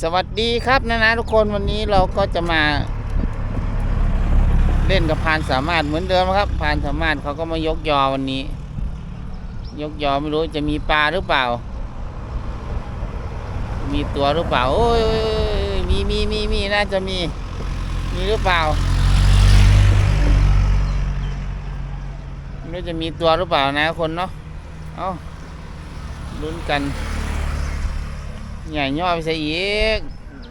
สวัสดีครับนะนะทุกคนวันนี้เราก็จะมา เล่นกับพานสามารถเหมือนเดิมครับพานสามารถเขาก็มายกยอวันนี้ ยกยอไม่รู้จะมีปลาหรือเปล่า มีตัวหรือเปล่าโอ้ยมีมีมีมีน่าจะมี มีหรือเปล่าไม่รู้จะมีตัวหรือเปล่านะคนเนาะเอาลุ้นกัน ใหญ่ย่อไปใส่อีก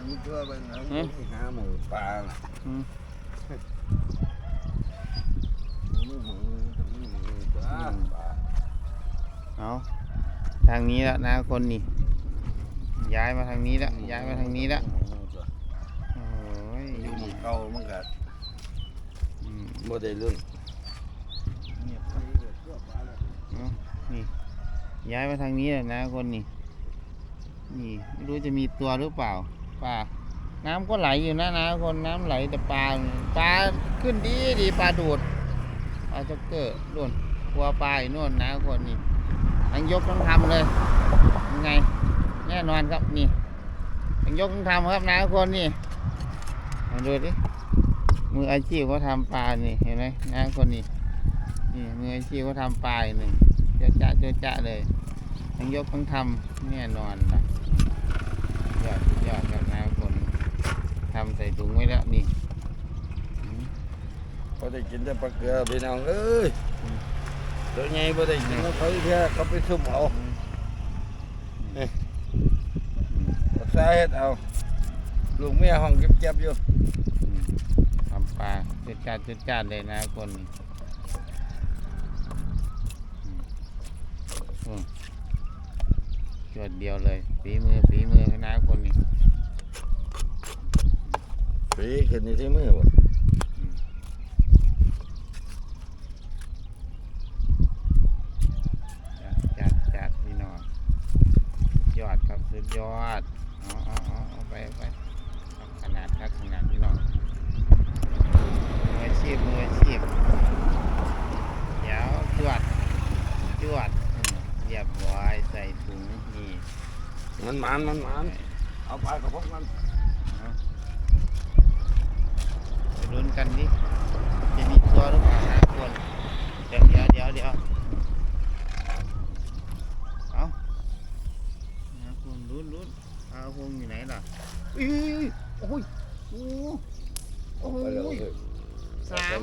มีตัวไปไหนอืมหาหมูปลาน่ะอืมมีหมูมีหมูตัวปลาเอาทางนี้แล้วนะคนนี่ ย้ายมาทางนี้แล้วย้ายมาทางนี้แล้วโอ้ยอยู่หมู่เก่ามันก็อืมบ่ได้รุ่นเอานี่ย้ายมาทางนี้แล้วนะคนนี่ นี่ไม่รู้จะมีตัวหรือเปล่าปลาน้ำก็ไหลอยู่นะนะคนน้ำไหลแต่ปลาปลาขึ้นดีดีปลาดูดปลาจ็อกเกอร์นู่นกลัวปลาอยู่นู่นนะคนนี่ทั้งยกทั้งทำเลยยังไง แน่นอนครับนี่ทั้งยกทั้งทำครับนะคนนี่มาดูดิมืออาชีพเขาทำปลานี่เห็นไหมนะคนนี่นี่มืออาชีพเขาทำปลาหนึ่งเจ้าจ้าเจ้าจ้าเลย ทั้งยกทั้งทำแน่นอนนะยอดยอดครับนะคนทำใส่ถุงไว้แล้วนี่อืมบ่ได้กินแต่ปลาเกลือพี่น้องเอ้ยอืมตัวใหญ่บ่ได้กินแล้วเขาแค่เขาไปซุ่มเอาอืมเอาสาเฮ็ดเอาลูกเมียห้องเก็บๆอยู่อืมทำปลาเจ้าจ้าเจ้าจ้าเลยนะคนนี่อืม จวดเดียวเลยฝีมือฝีมือนะคนนี้ปีขึ้นอยู่ที่มือบ่ จัดจัดจัดพี่น้องยอดครับสุดยอดเอาเอาเอาเอาไปเอาไปเอาขนาดทักขนาดพี่น้องมืออาชีพมืออาชีพเดี๋ยวจวดจวดอืมเรียบร้อยใส่ถุงนี่ มันหมานมันหมานเอาปลากระพกมันเอาไปลุ้นกันดิจะมีตัวหรือเปล่านะคนเดี๋ยวเดี๋ยวเดี๋ยวเดี๋ยวเอานะคุณลุ้นลุ้นเอาพงอยู่ไหนล่ะอุ้ยโอ้ยโอ้ยโอ้ไปแล้วยเฮ้ยสาม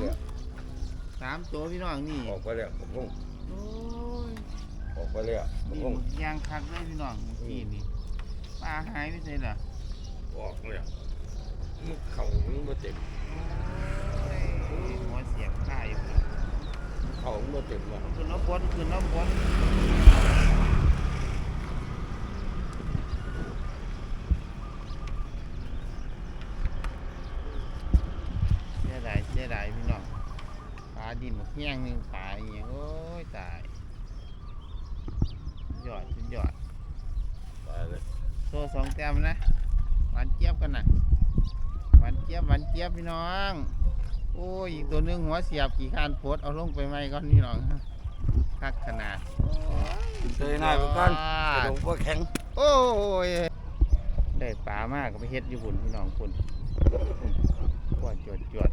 สามตัวพี่น้องนี่ออกไปแล้วผมคงโอ้ยออกไปแล้วผมนี่คงยางคักเลยพี่น้องเมื่อกี้นี่ ปลาหายไปใส่ล่ะออกแล้วมันเข่ามันบ่เต็มโอ้ยหัวเสียบข้าอยู่เข่ามันบ่เต็มว่ะขึ้นน้ำบนขึ้นน้ำบนเสียดายเสียดายพี่น้องปลาดินหมกแห้งหนึงปลาอหย่างโอ้ยตายยอดสุดยอด ตายเลย โซ่สองแต้มนะหวานเจี๊ยบกันนะหวานเจี๊ยบหวานเจี๊ยบพี่น้องโอ้ยอีกตัวหนึงหัวเสียบขี่คานโพดเอาลงไปไหมก่อนพี่น้องคักขนาดกินเตยหน้าไปก่อนกระดงบ่แข็งโอ้ยได้ปลามากก็ไปเฮ็ดอยู่บุญพี่น้องคุณกวดจวดจวด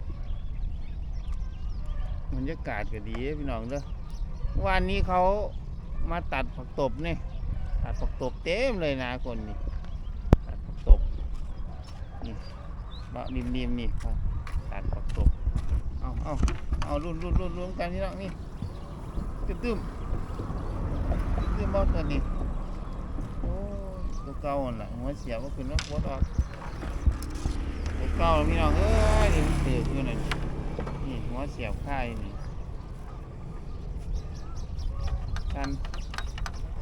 บรรยากาศก็ดีพี่น้องเด้อเมื่อวานนี้เขามาตัดผักตบนี่ตัดผักตบเต็มเลยนะคนนี่ตัดผักตบ นี่เบานิ่มๆนี่ครับตัดผักบเอาเอาเอารุ่นรุ่นรุ่นรุ่นกันพี่น้องนี่ตึ้มตึ้มตึ้มเบาตัวนี้โอ้ตัวเก่าหนล่ะหัวเสียก็ขึ้นว่าปวดออกตัวเก่าพี่น้องเอ้ยนี่มันตืออยู่นั่นนี่หัวเสียบค่ายนี่กัน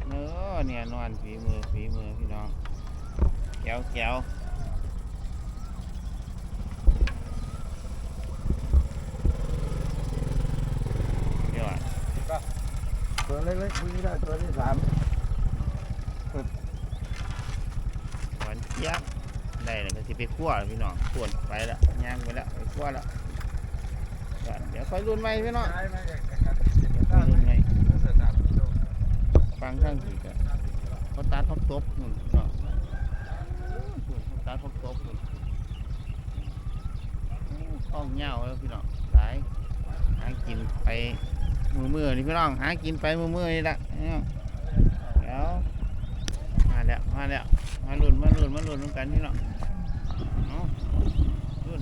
เนื้อเนี่ยนอนฝีมือฝีมือพี่น้องแก้วแก้วเดี๋ยวอะ ตัวเล็กๆวิ่งได้ตัวที่สามหวานเจี๊ยบได้แล้วก็สิไปคั่วพี่น้องขวนไปละย่างไปละไปคั่วละก่อนเดี๋ยวค่อยรุ่นใหม่พี่น้องตายไหมค่อยรุ่นใหม่ฟังข้างผีกันเขาตัดเขาตบนู่นพี่น้องตัดพบกบพุ่นข้องเหงาแล้วพี่น้องหลายหากินไป มือมือๆนี่พี่น้องหากินไปมือมือๆนี่ละพี่น้องเดี๋ยวมาแล้วมาแล้วมาลุ่นมาลุ่นมาลุ่นน้ำกันพี่น้องลุ่น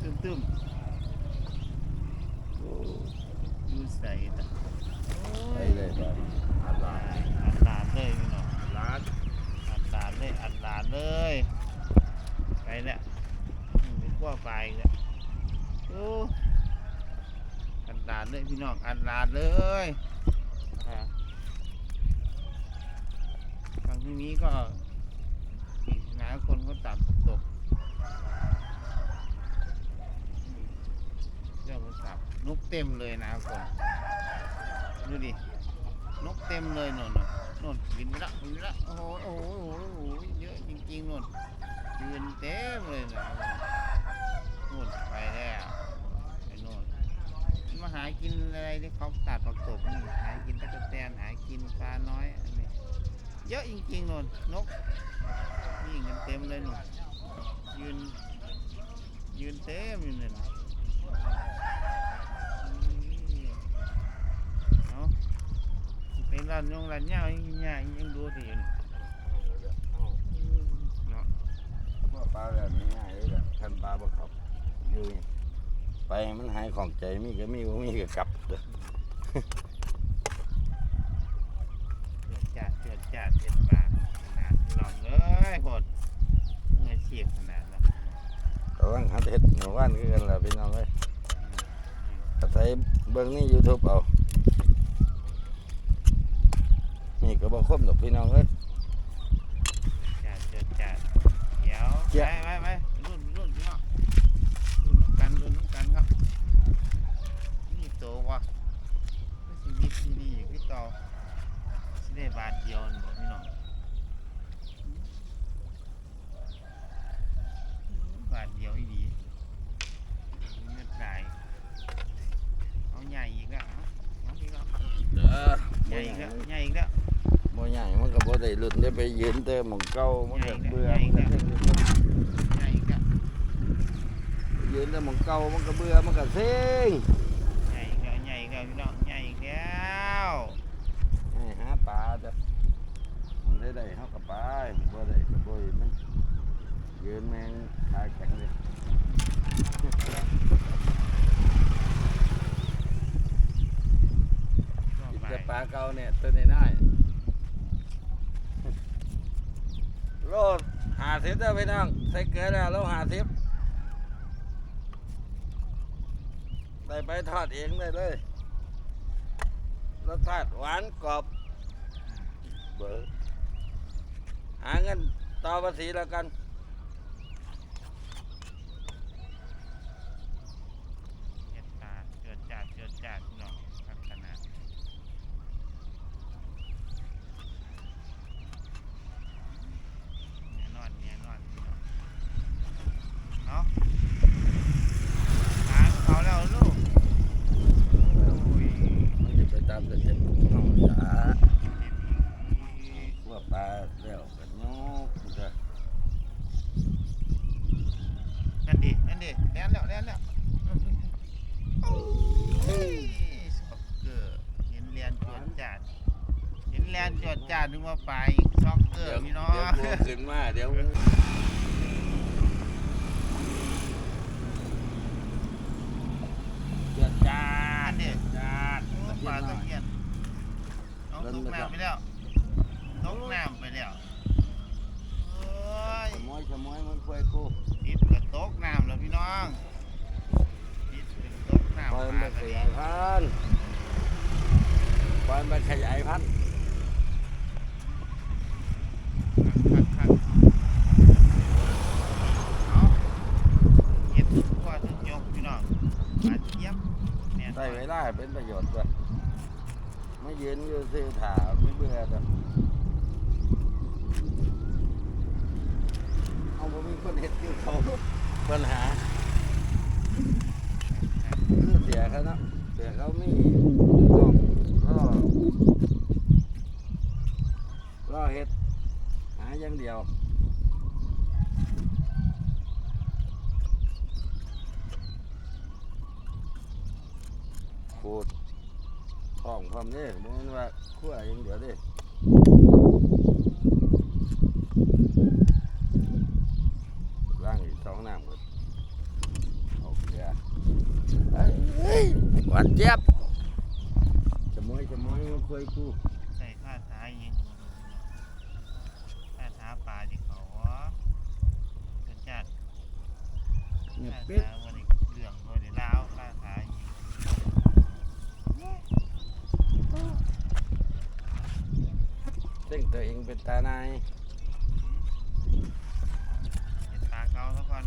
ตึมตึมโอ้ยูใส่ตะโอ้ไปยเลยอัดลาอัดลาดเลยพี่น้องลาดอัดลาดเลยอัดลาดเลยไปแล้วไปขั้วไปอีกแล้วโอ้ ลาดเลยพี่น้องอัดลาดเลยอ่าฝั่งที่นี้ก็หนาคนก็ตัดตกเรื่องมันตับนกเต็มเลยนะคนดูดินกเต็มเลยนนน่ะนนบินไปละบินไปละโอ้โหโอ้โหโอ้โหโอ้โหเยอะจริงๆนนยืนเต็มเลยนะนนไปแล้วไปโน่น มาหากินอะไรที่เขาตัดผักตบนี่หากินตะกแตนหากินปลาน้อยอันนี้เยอะจริงๆนนนกนี่กันเต็มเลยนนยืนยืนเต็มอยู่นั่นน่ะนี่เอาไปร้านยงร้านยาวยังยากยังดูสิอยู่นี่เนาะว่าปลาแบบนี้ง่ายเลยแหละท่านปลาบ่ครับอยู่ ไปมันหายของใจมีก็มีบ่มีก็กลับเด้อเดือดจัดเดือดจัดเดือดปากขนาดหลอกเลยโหดเงินเฉียบขนาดนั้นกำลังหัดเฮ็ดหมู่บ้านคือกันล่ะพี่น้องเอ้ยอาศัยเบิ่งใน YouTube เอานี่ก็บ่คมดอกพี่น้องเอ้ย จัดเดือดจัดเดี๋ยวเจ๊ะไปไปไปรุ่นรุ่นพี่น้องรุ่นน้ำกันรุ่นน้ำกันครับ นี่โตว่ะชีวิตที่ดีอย่างที่ เก่าสิได้บาทเดียวนี่บ่พี่น้องบาทเดียวอีดีเงินหลายเอาใหญ่อีกแล้วเอาเอาอีกแล้วเด้อใหญ่อีกแล้วใหญ่อีกแล้วบ่ใหญ่มันก็บ่ได้ลุ้นได้ไปยืนแต่หม่องเก่ามันก็เบื่อใหญ่มันอีก็กแล้วเซ็งใหญ่อีกแล้วยืนแต่หม่องเก่ามันก็เบื่อมันก็เซ็ง ใหญ่อีกแล้วใหญ่อีกแล้วพี่น้องใหญ่อีกแล้ว ให้หาปลาจ้ะมัน ได้ได้เฮาก็ไปบ่ได้ก็บ่ไมันยืนแมงขาแข็งเลยก็กินไปแต่ปลาเก่าเนี่ยตัวนี้ได้โลดหาสิบเด้อพี่น้องใส่เกลือแล้วโลหาสิบได้ไปทอดเองได้เลยรสชาติหวานกรอบเบอร์ หาเงินต่อภาษีแล้วกัน เจ็ดตาเจิดจัดเจิดจัดพี่น้องพัฒนาแน่นอนแน่นอนพี่น้องเนาะหาเขาแล้วลูกโอ้ย มันจะไปตามแต่เจ็บน้องจ๋า เจ็บอีก ว่าปลาแล้วกันโยกจ้ะ นั่นดินั่นดิแล่นแล้วแล่นแล้วโอ้ยสอกเกอร์เห็นเรียนจวดจัดเห็นแลนจวดจัดนึกว่า ไปซ็อกเกอร์พี่น้องเดี๋ยวกลัวขึ้นมาเดี๋ยวเดือดจ้าอันนี้จ้าโอ้ปลาตะเกียนน้องตกน้ำไปแล้วตกน้ำไปแล้วโอ้ยขโมยขโมยมันคุยกูติดกับตกน้ำแล้วพี่น้องติดกับตกน้ำปล่อยปมัลานไปกระขเดียายพันธุ์ปล่อยมันขยายพันธุ์ คักคักเอาเย็บทุกข้อทุกยกพี่น้ องปลาเจี๊ยบเนี่ยได้เวลาเป็นประโยชน์จ้ะไม่ยืนอยู่ซื้อถาไม่เบื่อจ้ะเอาผมมีคนเห็ดอยู่เขาปัญหาคือเสียเขาเนาะเสียเขามีต้องรอรอเห็ดหาอย่างเดียว โคตรท้องพร้อมเนี่ยมันว่าขั้วอย่างเดียวเด้ล่างอีกสองน้ำก่อนเอาเกลือเฮ้ยหวานเจี๊ยบชะมวยชะมวยมันคุยกูใส่ข้าท้ายิงข้าท้าปลาที่เขาสุดจัดเนี่ยข้าเป็ด ท้าวันนี้เหลืองโดยเดี๋ยวลาวข้าท้ายิง ซึ่ง ตัวเองเป็นตานาย เฮ็ดปลาเก่าซะก่อน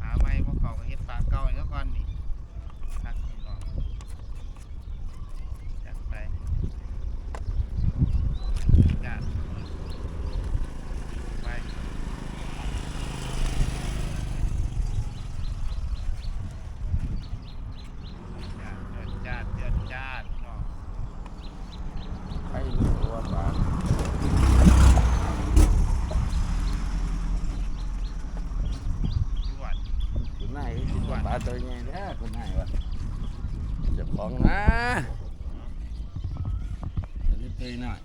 ปลาใหม่พวกเขาก็เฮ็ดปลาเก่าอีกซะก่อนนี่ตักนี่ก่อนจัดไปจัดไปจัดเดือดจัดเดือดจัดเนาะ ใครรู้ตัวปลา จวด คุณนายคิดว่าปลาตัวใหญ่แท้คุณนายวะเจะของนะจะได้ เตยหน่อย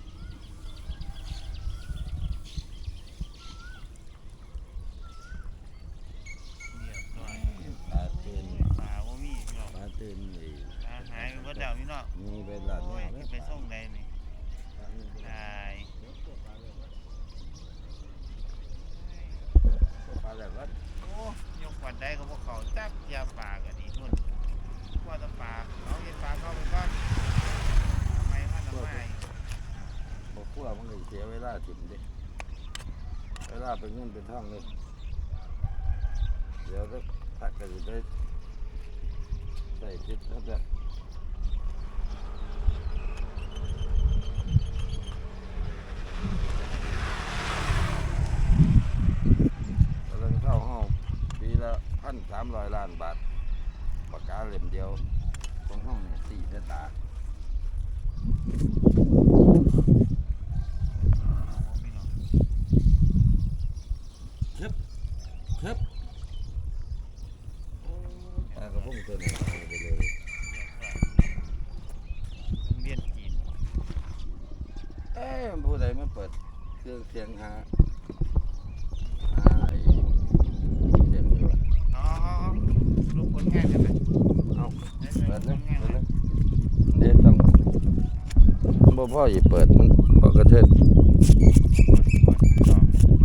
เรียบร้อยปลาเตือนปลาบ่มีพี่น้องปลาเตือนนี่ปลาหายไปเบิดแล้วพี่น้องมีไปหลอดโอ้ยเนี่ยไปส่งได้นี่ได้ปลาแบบว่าโอ้ยกวันได้ก็พวกเขาจักยาปลากันนี่ทุ่นว่าแตะปลาเอาเห็นปลาเข้าไปก่อนทำไมมันทำไม บอกพวกมันก็เสียเวลาถิ่มดิเวลาเป็นเงินเป็นทองเลยเดี๋ยวก็พักกันอยู่ได้ใส่ติดแล้วจะกำลังเข้าห้องปีละพันสามร้อยล้านบาทปากกาเล่มเดียวของห้องเนี่ยสี่ตาเอาพี่น้อง ครับปลากระพงตัวนี้เอาไปเลย เรียนจีน เอ้ยผู้ใดมาเปิดเครื่องเสียงหาหาไอ้เสียงอยู่วะ อ๋อลูกคนแค่ใช่ไหม เอาได้เปิดเลเลยยคนแค่เปิดเลเลยยเดี๋ยวต้องบ่พ่ออย่าเปิดมันพอกระเทิด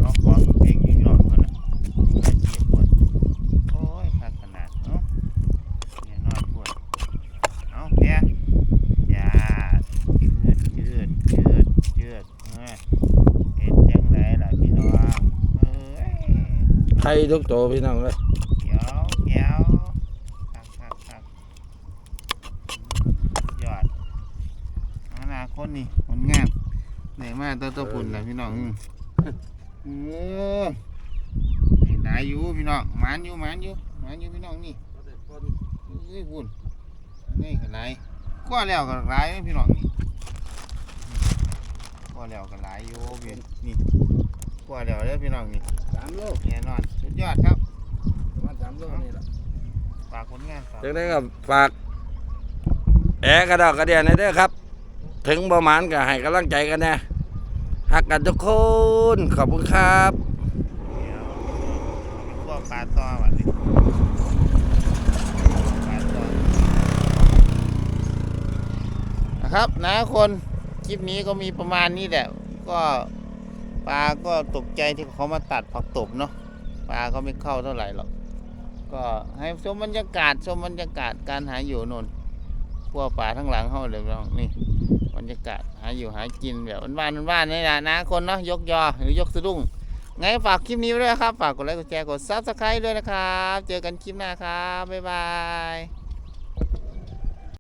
น้องของเก่งอยู่พี่น้องเกียบปวดโอ้ย มาตัวตัวปุ่นล่ะพี่น้องอืมโอ้นี่หลายอยู่พี่น้องหมานอยู่หมานอยู่หมานอยู่พี่น้องนี่เอ้ยปุ่นนี่ก็หลายกว่าแล้วก็หลายพี่น้องนี่กว่าแล้วก็หลายอยู่พี่นี่กว่าแล้วเด้อพี่น้องนี่สามโลแน่นอนสุดยอดครับประมาณสามโลนี่แหละฝากผลงานฝากจังได้กับฝากแอร์กระดอกกระเดียนให้เด้อครับ ถึงประมาณก็ให้กำลังใจกันนะ หักกันทุกคน ขอบคุณครับเดี๋ยวพวกปลาต่อวันนี้ปลาต่อนะครับนะคนคลิปนี้ก็มีประมาณนี้แหละ ก็ปลาก็ตกใจที่เขามาตัดผักตบเนาะปลาก็ไม่เข้าเท่าไหร่หรอกก็ให้ชมบรรยากาศชมบรรยากาศการหาอยู่นนพวกป่าทั้งหลังเขาเลยน้องนี่บ รรยากาศหาอยู่หากินแบบบ้านๆบ้านๆนี่แหละนะคนเนาะยกยอหรือยกสะดุ้งไงฝากคลิปนี้ไว้ด้วยครับ ฝากกดไลค์กดแชร์กดซับสไครต์ด้วยนะครับ เจอกันคลิปหน้าครับ บ๊ายบาย